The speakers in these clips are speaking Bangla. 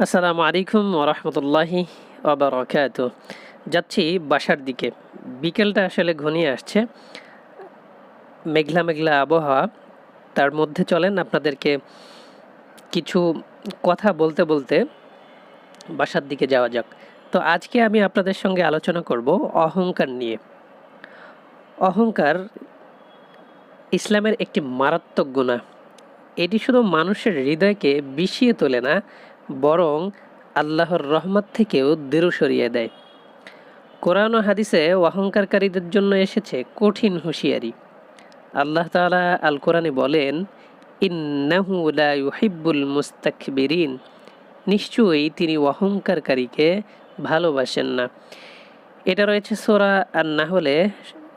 আসসালামু আলাইকুম ওরহমতুল্লাহি ওবরাকাত যাচ্ছি বাসার দিকে। বিকেলটা আসলে ঘনিয়ে আসছে। মেঘলা মেঘলা আবহাওয়া। তার মধ্যে চলেন আপনাদেরকে কিছু কথা বলতে বলতে বাসার দিকে যাওয়া যাক। তো আজকে আমি আপনাদের সঙ্গে আলোচনা করব অহংকার নিয়ে। অহংকার ইসলামের একটি মারাত্মক গুণা এটি শুধু মানুষের হৃদয়কে বিষিয়ে তোলে না বরং আল্লাহর রহমত থেকেও দৃঢ় সরিয়ে দেয়। কোরআন ও হাদিসে অহংকারকারীদের জন্য এসেছে কঠিন হুঁশিয়ারি। আল্লাহ তাআলা আল কোরআনে বলেন ইউহিব্বুল মুস্তাকবিরিন। নিশ্চয়ই তিনি অহংকারকারীকে ভালোবাসেন না। এটা রয়েছে সোরা আর না হলে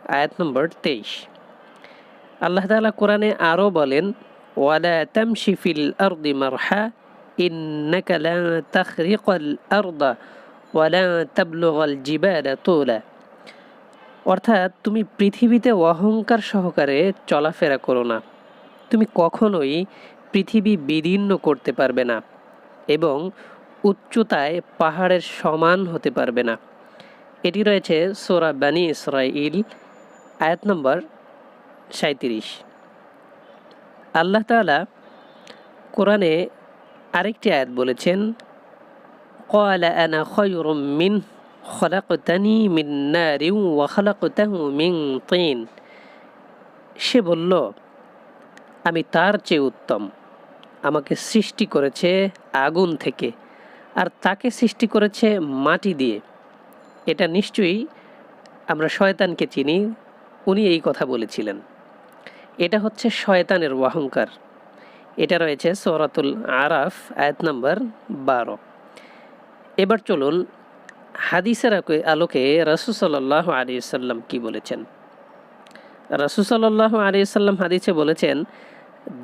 আয়াত নম্বর তেইশ। আল্লাহ তাআলা কোরআনে আরও বলেন, ওয়ালা তামশি ফিল আরদি মারহা। ইন্নাকা লা তাখরিকাল আরদা ওয়ালা তাবলুগাল জিবালা তুলা অর্থাৎ তুমি পৃথিবীতে অহংকার সহকারে চলাফেরা করো না। তুমি কখনোই পৃথিবী বিদীর্ণ করতে পারবে না এবং উচ্চতায় পাহাড়ের সমান হতে পারবে না। এটি রয়েছে সোরা বানি ইসরাইল আয়াত নম্বর সাঁত্রিশ আল্লাহ তাআলা কোরআনে আরেকটি আয়াত বলেছেন কয়লা মিন মিন ওয়া সে বলল, আমি তার চেয়ে উত্তম। আমাকে সৃষ্টি করেছে আগুন থেকে, আর তাকে সৃষ্টি করেছে মাটি দিয়ে। এটা নিশ্চয়ই আমরা শয়তানকে চিনি, উনি এই কথা বলেছিলেন। এটা হচ্ছে শয়তানের অহংকার। এটা রয়েছে সরাতুল আরাফ, আয়াত নম্বর বারো। এবার চলুন হাদিসের আলোকে রাসুসাল্লাহ আলী সাল্লাম কি বলেছেন? রাসুসাল্লাহ আলী সাল্লাম হাদিসে বলেছেন,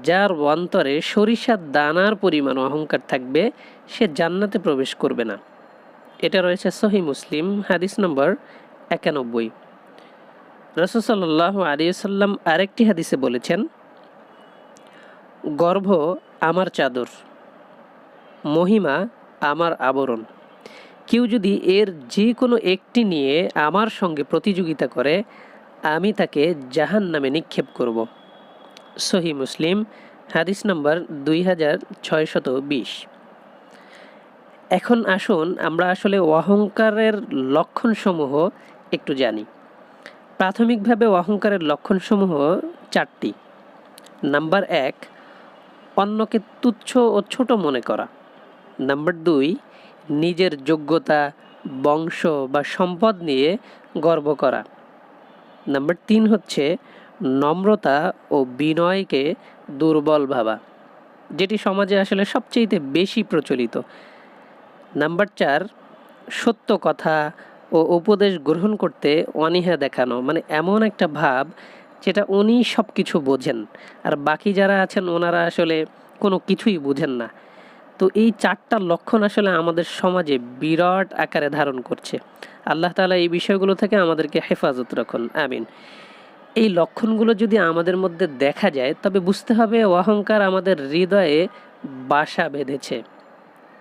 যার অন্তরে সরিষার দানার পরিমাণ অহংকার থাকবে, সে জান্নাতে প্রবেশ করবে না। এটা রয়েছে সহি মুসলিম, হাদিস নম্বর একানব্বই। রসুসাল্লাহ আলী সাল্লাম আরেকটি হাদিসে বলেছেন গর্ভ আমার চাদর, মহিমা আমার আবরণ। কেউ যদি এর যে কোনো একটি নিয়ে আমার সঙ্গে প্রতিযোগিতা করে, আমি তাকে জাহান নামে নিক্ষেপ করব। সহি মুসলিম, হাদিস নম্বর দুই হাজার ছয়শত বিশ। এখন আসুন আমরা আসলে অহংকারের লক্ষণসমূহ একটু জানি। প্রাথমিকভাবে অহংকারের লক্ষণসমূহ চারটি। নাম্বার এক অন্যকে তুচ্ছ ও ছোট মনে করা। নাম্বার দুই, নিজের যোগ্যতা, বংশ বা সম্পদ নিয়ে গর্ব করা। নাম্বার তিন হচ্ছে, নম্রতা ও বিনয়কে দুর্বল ভাবা, যেটি সমাজে আসলে সবচেয়ে বেশি প্রচলিত। নাম্বার চার, সত্য কথা ও উপদেশ গ্রহণ করতে অনীহা দেখানো মানে এমন একটা ভাব যেটা উনি সব কিছু বোঝেন। আর বাকি যারা আছেন, ওনারা আসলে কোনো কিছুই বুঝেন না। তো এই চারটা লক্ষণ আসলে আমাদের সমাজে বিরাট আকারে ধারণ করছে। আল্লাহ তালা এই বিষয়গুলো থেকে আমাদেরকে হেফাজত রাখুন। আমিন। এই লক্ষণগুলো যদি আমাদের মধ্যে দেখা যায়, তবে বুঝতে হবে অহংকার আমাদের হৃদয়ে বাসা বেঁধেছে।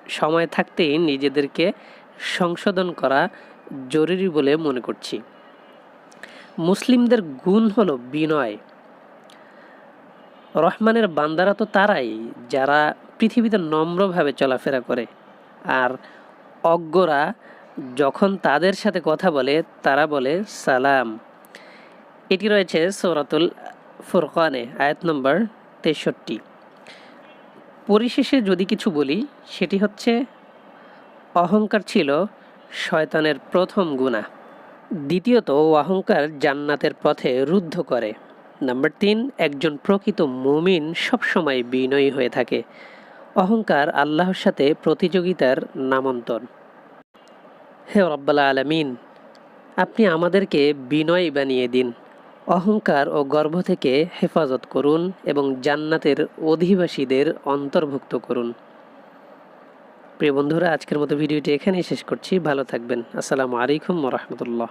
সময় থাকতেই নিজেদেরকে সংশোধন করা জরুরি বলে মনে করছি। মুসলিমদের গুণ হলো বিনয়। রহমানের বান্দারা তো তারাই, যারা পৃথিবীতে নম্রভাবে চলাফেরা করে। আর অজ্ঞরা যখন তাদের সাথে কথা বলে, তারা বলে সালাম। এটি রয়েছে সৌরাতুল ফুরকানে, আয়াত নম্বর তেষট্টি। পরিশেষে যদি কিছু বলি, সেটি হচ্ছে, অহংকার ছিল শয়তানের প্রথম গুণা দ্বিতীয়ত অহংকার জান্নাতের পথে রুদ্ধ করে। নাম্বার তিন, একজন প্রকৃত মুমিন সবসময় বিনয়ী হয়ে থাকে। অহংকার আল্লাহর সাথে প্রতিযোগিতার নামান্তর। হে রব্বালা আলামিন, আপনি আমাদেরকে বিনয় বানিয়ে দিন। অহংকার ও গর্ব থেকে হেফাজত করুন এবং জান্নাতের অধিবাসীদের অন্তর্ভুক্ত করুন। প্রিয় বন্ধুরা আজকের মতো ভিডিওটি এখানেই শেষ করছি। ভালো থাকবেন। আসসালামু আলাইকুম রহমতুল্লাহ।